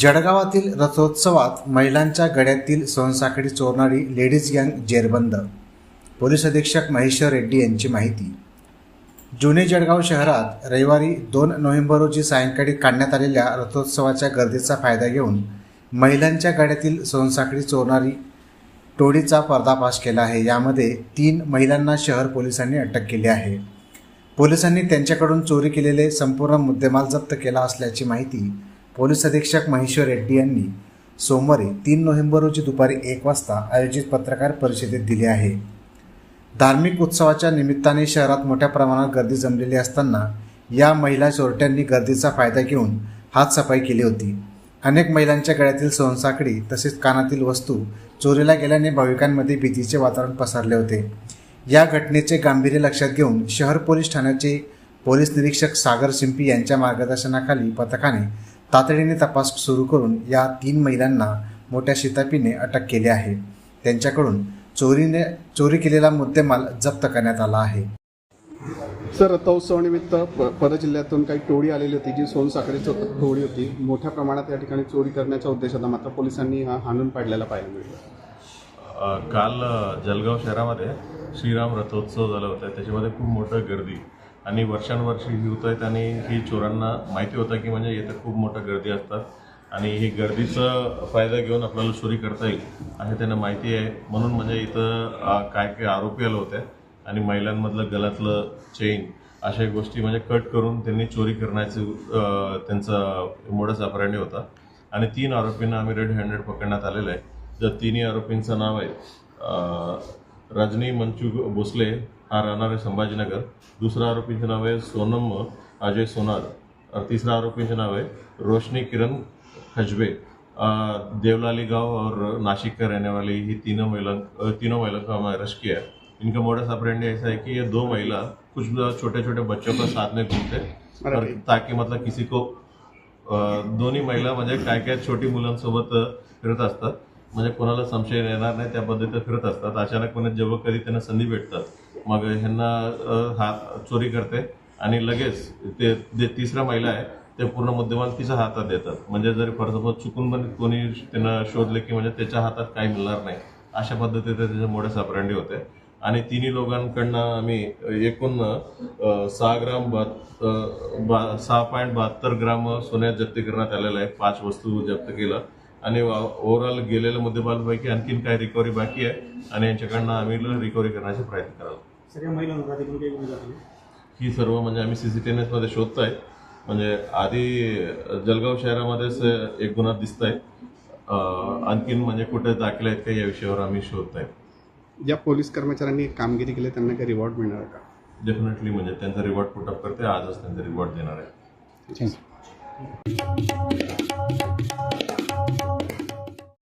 जळगावातील रथोत्सवात महिलांच्या गड्यातील सोनसाखळी चोरणारी लेडीज गँग जेरबंद. पोलीस अधीक्षक महेश्वर रेड्डी यांची माहिती. जुने जळगाव शहरात रविवारी दोन नोव्हेंबर रोजी सायंकाळी काढण्यात आलेल्या रथोत्सवाच्या गर्दीचा फायदा घेऊन महिलांच्या गाड्यातील सोनसाखळी चोरणारी टोळीचा पर्दाफाश केला आहे. यामध्ये तीन महिलांना शहर पोलिसांनी अटक केली आहे. पोलिसांनी त्यांच्याकडून चोरी केलेले संपूर्ण मुद्देमाल जप्त केला असल्याची माहिती पोलीस अधीक्षक महेश्वर रेड्डी यांनी सोमवारी तीन नोव्हेंबर रोजी दुपारी एक वाजता आयोजित पत्रकार परिषदेत दिली आहे. धार्मिक उत्सवाच्या निमित्ताने शहरात मोठ्या प्रमाणात गर्दी जमलेली असताना या महिला चोरट्यांनी गर्दीचा फायदा घेऊन हातसफाई केली होती. अनेक महिलांच्या गळ्यातील सोनसाखळी तसेच कानातील वस्तू चोरीला गेल्याने भाविकांमध्ये भीतीचे वातावरण पसरले होते. या घटनेचे गांभीर्य लक्षात घेऊन शहर पोलीस ठाण्याचे पोलीस निरीक्षक सागर सिंपी यांच्या मार्गदर्शनाखाली पथकाने तातडीने तपास सुरू करून या तीन महिलांना मोठ्या शितापीने अटक केली आहे. त्यांच्याकडून चोरीने चोरी केलेला मुद्देमाल जप्त करण्यात आला आहे. सर रथोत्सवानिमित्त प परजिल्ह्यातून काही टोळी आलेली होती जी सोनसाखळीची टोळी होती. मोठ्या प्रमाणात या ठिकाणी चोरी करण्याच्या उद्देशाने मात्र पोलिसांनी हा हाणून पाडलेला पाहायला मिळाला काल जलगाव जळगाव शहरामध्ये श्रीराम रथोत्सव झाला होता. त्याच्यामध्ये खूप मोठं गर्दी आणि वर्षानुवर्षी ही होत आहेत आणि ही चोरांना माहिती होतं की म्हणजे इथं खूप मोठं गर्दी असतात आणि ही गर्दीचा फायदा घेऊन आपल्याला चोरी करता येईल असे त्यांना माहिती आहे. म्हणून म्हणजे इथं काय काय आरोपी आले होते. आणि महिलांमधलं गलातलं चेन अशा गोष्टी म्हणजे कट करून त्यांनी चोरी करण्याचं त्यांचा मोडस अपराणी होता. आणि तीन आरोपींना आम्ही रेड हँडेड पकडण्यात आलेलं आहे. तर तिन्ही आरोपींचं नाव आहे रजनी मंचू भोसले हा राहणार आहे संभाजीनगर. दुसरा आरोपींचं नाव आहे सोनम अजय सोनार. तिसरा आरोपींचं नाव आहे रोशनी किरण खजबे. देवलाली गांव और नाशिक का रहने वाली ही तीनों महिला तीनों महिला का हमारा अरेस्ट किया है इनका मोडस ऑपरेंडी ऐसा है कि ये दो महिला कुछ छोटे छोटे बच्चों को साथ में घूमते. ताकि मतलब किसी को दोन्ही महिला म्हणजे काय काय छोटी मुलांसोबत फिरत असतात म्हणजे कोणाला संशय येणार नाही त्या पद्धतीने फिरत असतात. अचानकपणे जेव्हा कधी त्यांना संधी भेटतात मग ह्यांना हात चोरी करते आणि लगेच ते जे तिसरा महिला आहे ते पूर्ण मुद्देमाल तिच्या हातात देतात. म्हणजे जर फॉर सपोज चुकून पण कोणी त्यांना शोधले की म्हणजे त्याच्या हातात काही मिळणार नाही अशा पद्धतीने त्याचे मोठे सापरांडी होते. आणि तिन्ही लोकांकडनं आम्ही एकूण सहा ग्राम बा सहा पॉईंट बहात्तर ग्राम सोन्यात जप्त करण्यात आलेलं आहे. पाच वस्तू जप्त केलं. आणि ओव्हरऑल गेलेल्या मुद्देमालपैकी आणखीन काही रिकव्हरी बाकी आहे आणि यांच्याकडनं आम्ही रिकव्हरी करण्याचे प्रयत्न दाखल ही सर्व म्हणजे आम्ही सी सी टी मध्ये शोधत आहे म्हणजे आधी जळगाव शहरामध्येच एक गुन्हा दिसत आहे आणखीन म्हणजे कुठे दाखले आहेत का या विषयावर आम्ही शोधत आहे ज्या पोलीस कर्मचाऱ्यांनी कामगिरी केली त्यांना काही रिवॉर्ड मिळणार का? डेफिनेटली म्हणजे त्यांचा रिवॉर्ड पुटअप करते आजच त्यांचा रिवॉर्ड देणार आहे.